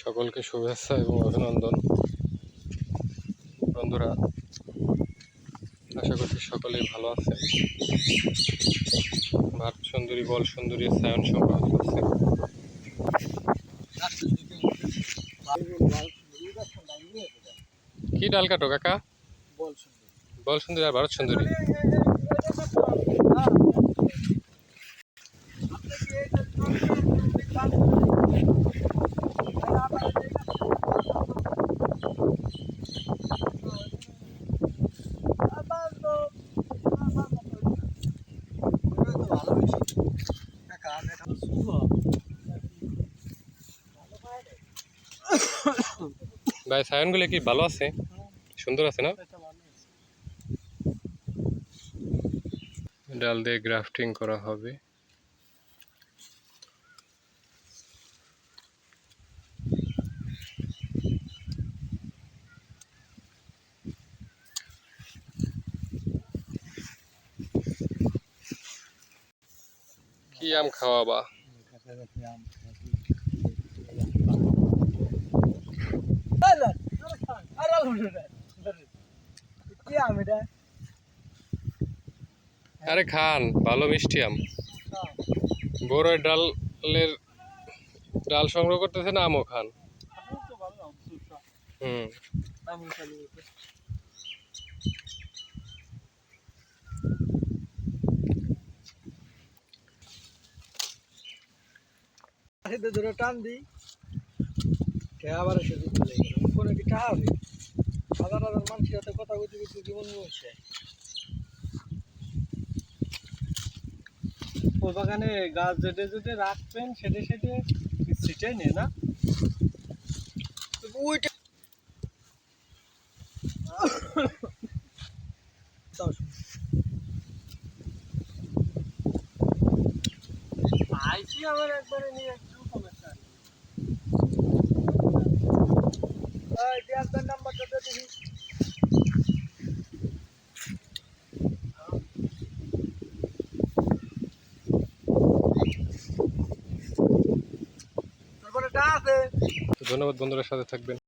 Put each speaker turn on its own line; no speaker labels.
সকলকে শুভেচ্ছা এবং অভিনন্দন। বন্ধুরা আশা করছি সকলেই ভালো আছে ভাত সুন্দরী বল সুন্দরী সায়ন সংগ্রহ করছে কি ডাল কাটো কাকা? বল সুন্দরী আর ভারত সুন্দরী। ভাই, সায়নগুলো কি ভালো আছে? সুন্দর আছে না? ডাল দিয়ে গ্রাফটিং করা হবে। কি আম খাওয়াবা? আরে খান, ভালো মিষ্টি আম। বড় ডালের ডাল সংগ্রহ করতেছে না আমও খান? হুম।
টান দিই। আবার কি টাকা হবে হাজার হাজার মানুষের সাথে কথা কইতে কইতে জীবন মরছে। ও বাগানে গাছ যেটে যেটে রাখবেন, সেটে সেটে সিটাই নেই না? ওইটা। আইসি আমার একবারে নিয়ে একটু।
ধন্যবাদ বন্ধুরা সাথে থাকবেন।